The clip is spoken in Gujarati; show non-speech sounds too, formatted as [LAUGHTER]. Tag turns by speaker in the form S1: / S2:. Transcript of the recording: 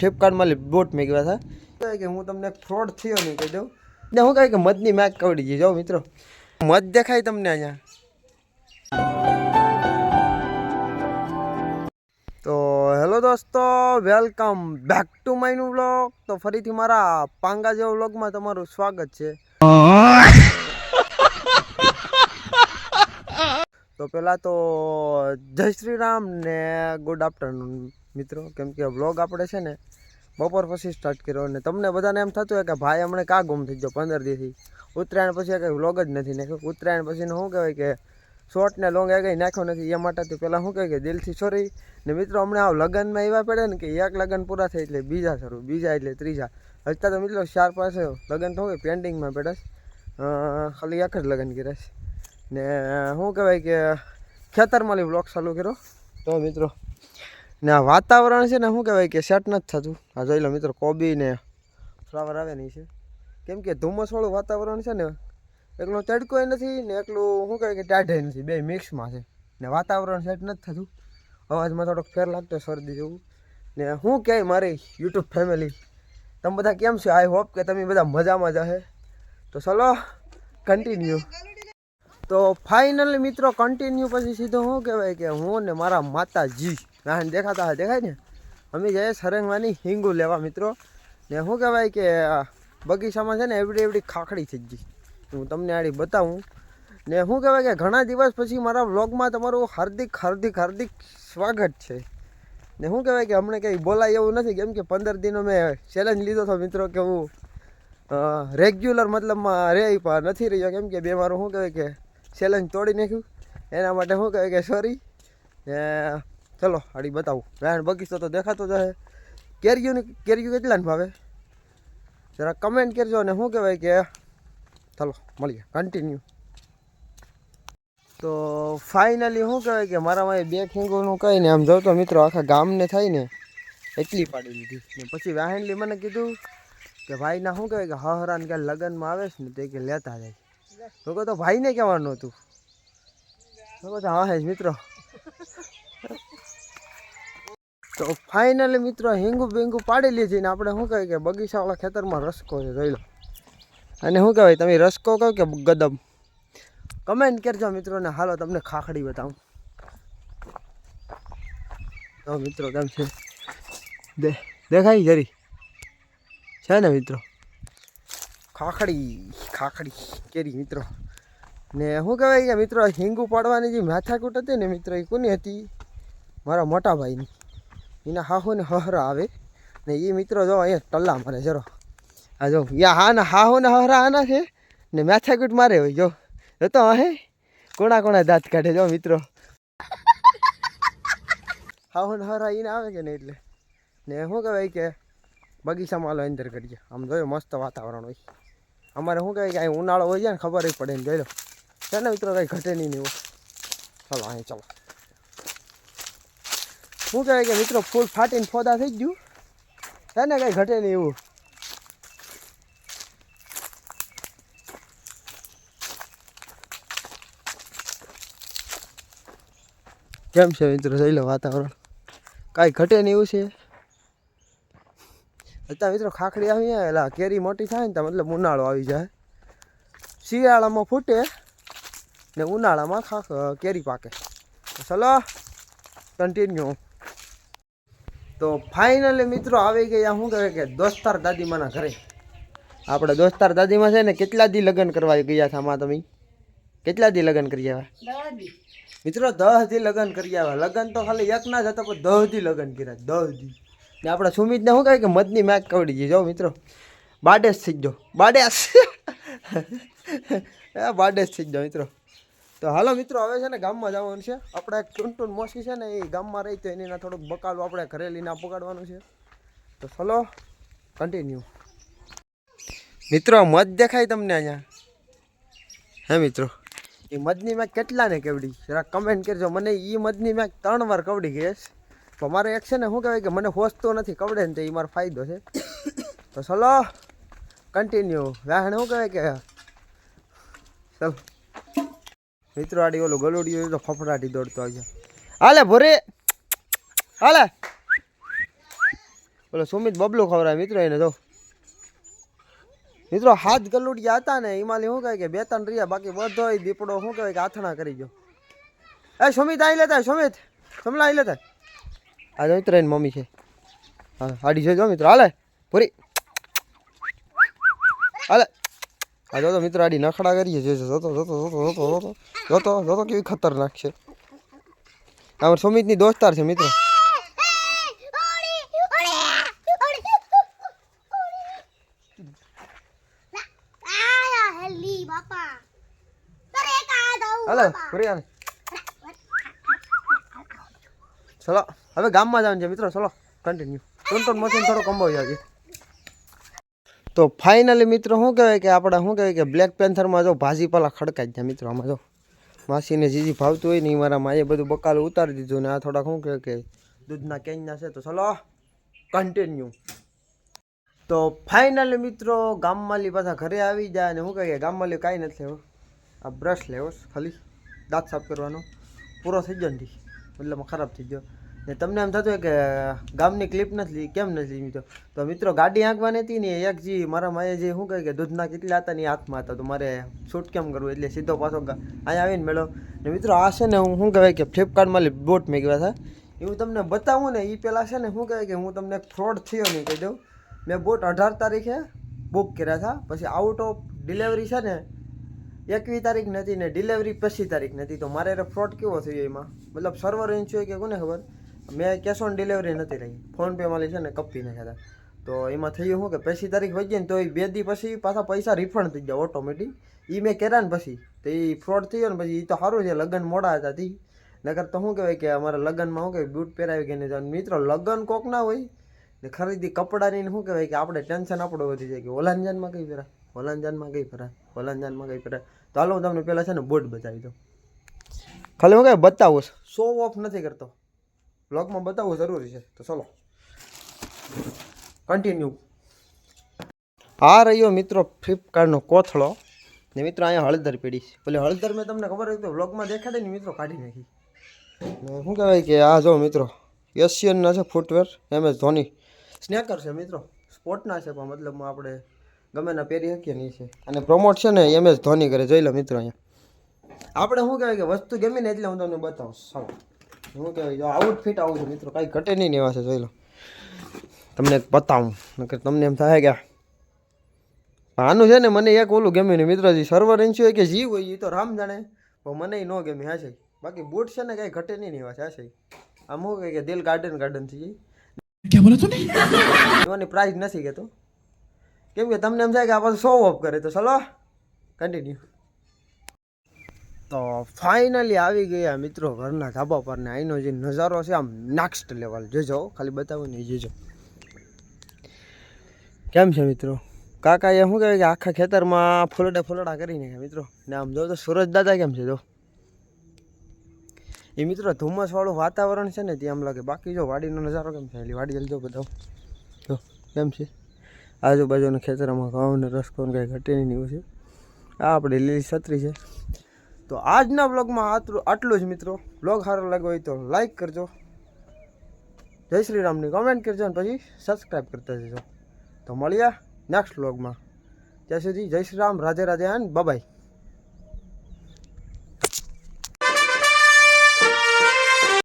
S1: ફ્લિપકાર્ટમાં બોટ મેળવ્યા હતા. કે હું તમને ફ્રોડ થયો નહીં કહી દઉં. ને હું કહે કે મધની મેચ કવડી ગઈ જાઓ મિત્રો. મધ દેખાય તમને અહીંયા. તો હેલો દોસ્તો welcome back to my new vlog તો ફરીથી મારા પાંગા જેવા વ્લોગમાં તમારું સ્વાગત છે. તો પહેલાં તો જય શ્રી રામ ને ગુડ આફ્ટરનૂન મિત્રો, કેમ કે વ્લોગ આપણે છે ને બપોર પછી સ્ટાર્ટ કર્યો અને તમને બધાને એમ થતું હોય કે ભાઈ હમણાં કાં ગુમ થઈ ગયો પંદર દિવસથી? ઉત્તરાયણ પછી કંઈ વ્લોગ જ નથી નાખ્યો. ઉત્તરાયણ પછીનું શું કહેવાય કે શોર્ટ ને લોંગ એ કંઈ નાખ્યો નથી. એ માટે તો પહેલાં શું કહે કે દિલથી સોરી ને મિત્રો, હમણાં આવ લગ્નમાં એવા પડે ને કે એક લગ્ન પૂરા થાય એટલે બીજા શરૂ, બીજા એટલે ત્રીજા. અત્યારે તો મિત્રો ચાર પાસે લગ્ન તો કે પેન્ડિંગમાં પડે ખાલી એક જ લગ્ન કર્યા છે. ને શું કહેવાય કે ખેતરમાં બ્લોક ચાલુ કર્યો. તો મિત્રો ને આ વાતાવરણ છે ને શું કહેવાય કે સેટ નથી થતું. આ જોઈ લો મિત્રો, કોબી ને ફ્લાવર આવે નહીં છે. કેમ કે ધુમ્મસવાળું વાતાવરણ છે ને, એકલું તડકોય નથી ને એકલું શું કહેવાય કે ટાઢે નથી, બે મિક્સમાં છે. ને વાતાવરણ સેટ નથી થતું. અવાજમાં થોડોક ફેર લાગતો શરદી જેવું. ને હું કહે મારી યુટ્યુબ ફેમિલી તમે બધા કેમ છો? આઈ હોપ કે તમે બધા મજામાં જશે તો ચલો કન્ટિન્યુ તો ફાઇનલી મિત્રો કન્ટિન્યુ પછી સીધો શું કહેવાય કે હું ને મારા માતાજી. ના દેખાતા દેખાય ને? અમે જઈએ સરંગવાની હિંગુ લેવા મિત્રો. ને શું કહેવાય કે બગીચામાં છે ને એવડી એવડી ખાખડી થઈ ગઈ. હું તમને આડી બતાવું. ને શું કહેવાય કે ઘણા દિવસ પછી મારા વ્લોગમાં તમારું હાર્દિક હાર્દિક હાર્દિક સ્વાગત છે. ને શું કહેવાય કે હમણાં કંઈ બોલાય એવું નથી, કેમ કે પંદર દિનો મેં ચેલેન્જ લીધો હતો મિત્રો કે હું રેગ્યુલર મતલબમાં રહે નથી રહ્યો. કેમ કે બે મારું શું કહેવાય કે ચેલેન્જ તોડી નાખ્યું. એના માટે શું કહેવાય કે સોરી ચલો આડી બતાવું. રાયણ બગીચો તો દેખાતો જ હશે. કેરીઓની, કેરીઓ કેટલાને ભાવે? જરા કમેન્ટ કરજો અને શું કહેવાય કે, ચલો, મળીએ. કન્ટિન્યુ તો ફાઇનલી શું કહેવાય કે, મારામાં બે ખીંગોનું કહી ને આમ જો તો મિત્રો, આખા ગામને થાય ને એટલી પાડી લીધી. ને પછી વાહેનલી મને કીધું કે, ભાઈના શું કહેવાય કે, હહરાન ક્યાં લગ્નમાં આવે છે ને, તે કે લેતા જાય. તો કહો તો ભાઈને કહેવાનું હતું. તો કહો હા હે મિત્રો. તો ફાઇનલી મિત્રો હિંગુ બિંગુ પાડી લીધી ને આપણે શું કહીએ કે બગીચાવાળા ખેતરમાં રસકો છે, જોઈ અને શું કહેવાય, તમે રસકો કહો કે ગદમ. કમેન્ટ કરજો મિત્રોને હાલો તમને ખાખડી બતાવું. તો મિત્રો કેમ છે? દેખાય જરી. છે ને મિત્રો? ખાખડી ખાખડી, કેરી મિત્રો. ને શું કહેવાય કે મિત્રો હિંગુ પાડવાની જે માથાકૂટ હતી ને મિત્રો, એ કોની હતી? મારા મોટા ભાઈની. એના હાહુ ને હહરા આવે. ને એ મિત્રો જો અહીંયા ટલ્લા મારે, જરો. આ જો, યા હા ને હાહુ ને હહરા આના છે? ને માથાકૂટ મારે હોય, જો. તો હે, કોણા કોણા દાંત કાઢે, જો મિત્રો. હાહુ ને હહરા એને આવે કે નહીં એટલે? ને શું કહેવાય કે બગીચામાં હાલો અંદર કરીએ. આમ જોયો મસ્ત વાતાવરણ હોય. અમારે શું કહેવાય કે અહીં ઉનાળો હોય છે ને, ખબર જ પડે ને, જોઈ લો. છે ને મિત્રો, કંઈ ઘટે નહીં એવું. ચાલો, અહીં ચાલો. શું કહેવાય કે મિત્રો, ફૂલ ફાટીને ફોદા થઈ ગયું. છે ને, કંઈ ઘટે નહીં એવું. કેમ છે મિત્રો, જોઈ લો વાતાવરણ. કાંઈ ઘટે નહીં એવું છે? અત્યારે મિત્રો ખાખડી આવી જાય એટલે કેરી મોટી થાય ને તો મતલબ ઉનાળો આવી જાય. શિયાળામાં ફૂટે ને ઉનાળામાં ખાખ કેરી પાકે. ચલો કન્ટિન્યુ તો ફાઇનલી મિત્રો આવી ગયા શું કહેવાય કે દોસ્તાર દાદીમાના ઘરે. આપણે દોસ્તાર દાદીમાં છે ને કેટલા દી લગ્ન કરવા ગયા હતા માં? તમે કેટલા દી લગ્ન કરી આવ્યા મિત્રો દસ દી લગ્ન કરી આવ્યા લગ્ન તો ખાલી એક ના જ હતા પણ દસ દી લગ્ન કર્યા દસ દી. ને આપણે સુમિતને શું કહે કે મધની મેચ કવડી ગઈ મિત્રો. બાડેસ થઈ ગયો. બાડેસ. [LAUGHS] એ બાડેસ થઈ ગયો મિત્રો. તો હાલો મિત્રો, હવે છે ને ગામમાં જવાનું છે. આપણે ટૂન મોસી છે ને, એ ગામમાં રહી તો એની થોડુંક બકાલું આપણે ઘરે લઈને પકડવાનું છે. તો ચલો કન્ટિન્યુ મિત્રો મધ દેખાય તમને અહીંયા? હે મિત્રો? એ મધની મેં કેટલા ને કેવડી? જરા કમેન્ટ કરજો. મને એ મધની મેં ત્રણ વાર કવડી ગઈ છે તો મારે એક છે ને શું કહેવાય કે મને હોસતો નથી, કવડે ને તો એ મારો ફાયદો છે. તો ચલો કન્ટિન્યુ વ્યાહને શું કહેવાય કે, ચલો. મિત્રો, આડી ઓલું ગલોડિયું તો ફફડાટી દોડતો આવી હાલે ભોરે. હાલે. ઓલો સુમિત બબલું ખવડાય મિત્રો, એને જો. મિત્રો, હાથ ગલુડિયા હતા ને એમાંથી શું કહે કે બે ત્રણ રહ્યા, બાકી બધો દીપડો શું કહેવાય કે આથણા કરી ગયો. એ સુમિત આવી લેતા સુમિત. સમલા આવી લેતા આ જો મિત્રો એની મમ્મી છે. હા, હાડી જોઈ જો મિત્રો. હાલે, પૂરી. હાલે. આ જોતો મિત્ર આડી નખડા કરીએ. છે જોતો જોતો જોતો જોતો જોતો. જોતો જોતો કેવી ખતરનાક છે. અમાર સુમિતની દોસ્તાર છે મિત્રો. હલો, પૂરી હાલે ચલો. હવે ગામમાં જવાનું છે મિત્રો, ચલો કન્ટિન્યુ ત્રણ ત્રણ મશીન થોડો કંબાવી આવજે. તો ફાઇનલી મિત્રો, શું કહેવાય કે આપણે, શું કહેવાય કે બ્લેક પેન્થરમાં જો ભાજી પાલા ખડકાઈ જાય મિત્રો આમાં જો. માસીને જીજી ભાવતું હોય ને એ મારા માએ બધું બકાલું ઉતારી દીધું ને આ થોડાક, શું કહેવાય કે દૂધના કેનના છે. તો ચલો કન્ટિન્યુ તો ફાઇનલી મિત્રો ગામમાંલી પાછા ઘરે આવી જાય અને શું કહીએ કે ગામમાંથી કાંઈ નથી લેવો. આ બ્રશ લેવો ખાલી. દાંત સાફ કરવાનો. પૂરો થઈ ગયો નથી મતલબ ખરાબ થઈ ગયો. ને તમને એમ થતું હોય કે ગામની ક્લિપ નથી કેમ નથી મિત્રો તો મિત્રો ગાડી આંકવાની હતી ને, એક જે મારા માએ જે શું કહે કે દૂધના કેટલા હતા ને હાથમાં હતા, તો મારે શૂટ કેમ કરવું? એટલે સીધો પાછો અહીંયા આવીને મેળો. ને મિત્રો આ છે ને હું શું કહેવાય કે ફ્લિપકાર્ટમાં બોટ મેળવ્યા હતા. એ હું તમને બતાવું ને એ પહેલાં છે ને શું કહેવાય કે હું તમને ફ્રોડ થયો નહીં કહી દઉં. મેં બોટ અઢાર તારીખે બુક કર્યા હતા, પછી આઉટ ઓફ ડિલિવરી છે ને એકવી તારીખ નથી ને ડિલિવરી પચીસ તારીખ નથી. તો મારે ફ્રોડ કેવો થયો એમાં? મતલબ સર્વર ઇન્સ્યુ કે કોને ખબર? મેં કેશ ઓન ડિલિવરી નથી રહી ફોન પે માં છે ને કપી ખાતા તો એમાં થયું શું કે પછી તારીખ વધી ગઈ ને તો એ બે દી પછી પાછા પૈસા રિફંડ થઈ ગયા ઓટોમેટિક એ મેં કર્યા ને પછી. તો એ ફ્રોડ થયો ને પછી એ તો સારું છે, લગ્ન મોડા હતા તી. નગર તો શું કહેવાય કે અમારા લગ્નમાં શું કહેવાય બૂટ પહેરાવી ગઈ નહીં મિત્રો, લગ્ન કોક ના હોય. ને ખરીદી કપડાની શું કહેવાય કે આપણે ટેન્શન આપણું વધી જાય કે ઓલાંજાનમાં કઈ પહેરાય ઓલાનજાનમાં કઈ પહેરાય ઓલાનજાનમાં કઈ પહેરાય તો હાલો હું તમને પહેલાં છે ને બોટ બતાવી દઉં. ખાલી હું કહેવાય બતાવું શો ઓફ નથી કરતો. બ્લોગમાં બતાવવું જરૂરી છે. તો ચલો. કન્ટિન્યુ આ રહ્યો મિત્રો ફ્લિપકાર્ટનો કોથળો. ને મિત્રો, અહીંયા હળદર પીડી છે. એટલે હળદર મેં તમને ખબર હોય તો વ્લોગમાં દેખાડે ને મિત્રો, કાઢી નાખી. ને શું કહેવાય કે આ જો મિત્રો એશિયનના છે footwear M S Dhoni. Sneaker છે મિત્રો. સ્પોર્ટના છે, પણ મતલબમાં આપણે ગમે ના પહેરી શકીએ નહીં છે. અને પ્રમોટ છે ને, એમ એસ ધોની કરે. જોઈ લો મિત્રો અહીંયા. આપણે શું કહેવાય કે વસ્તુ ગમી ને એટલે હું તમને બતાવું. ચાલો. શું કહેવાય જો આઉટ ફિટ આવું છે મિત્રો. કાંઈ ઘટે નહીં એવા છે જોઈ લો. તમને બતાવું નકર તમને એમ થાય કે આનું છે ને મને એક ઓલું ગમે નહીં મિત્રજી સર્વર એન્સ્યુ કે જીવ હોય એ તો રામ જાણે પણ મને ન ગમે હા છે. બાકી બૂટ છે ને કાંઈ ઘટે નહીં એવા છે હા છે. આમ શું કે દિલ ગાર્ડન ગાર્ડન થઈ એવાની પ્રાઇઝ નથી કહેતો કેમ કે તમને એમ થાય કે આ પાછું સો ઓફ કરે તો ચલો કન્ટિન્યુ તો ફાઇનલી આવી ગયા મિત્રો ઘરના ધાબા પર ને અહીંનો જે નજારો છે, આમ નેક્સ્ટ લેવલ જોજો ખાલી બતાવો ને જોજો. કેમ છે મિત્રો? કાકા એ શું કહેવાય કે આખા ખેતરમાં ફૂલડા ફૂલડા કરી નાખ્યા મિત્રો. ને આમ જો તો સુરજ દાદા કેમ છે, જો? એ મિત્રો ધુમ્મસવાળું વાતાવરણ છે ને, ત્યાં આમ લાગે. બાકી જો વાડીનો નજારો કેમ છે વાડી જલ્દી બતાવો. જો, કેમ છે? આજુબાજુના ખેતરમાં ઘઉં ને રસકો કંઈ ઘટે નહીં છે. આ આપણી લીલી છત્રી છે. તો આજના બ્લોગમાં આટલું આટલું જ મિત્રો. બ્લોગ સારો લાગ્યો હોય તો લાઈક કરજો. જય શ્રી રામની કોમેન્ટ કરજો અને પછી સબસ્ક્રાઈબ કરતા જજો. તો મળ્યા નેક્સ્ટ બ્લોગમાં ત્યાં સુધી જય શ્રી રામ, રાધે રાધે એન્ડ બાય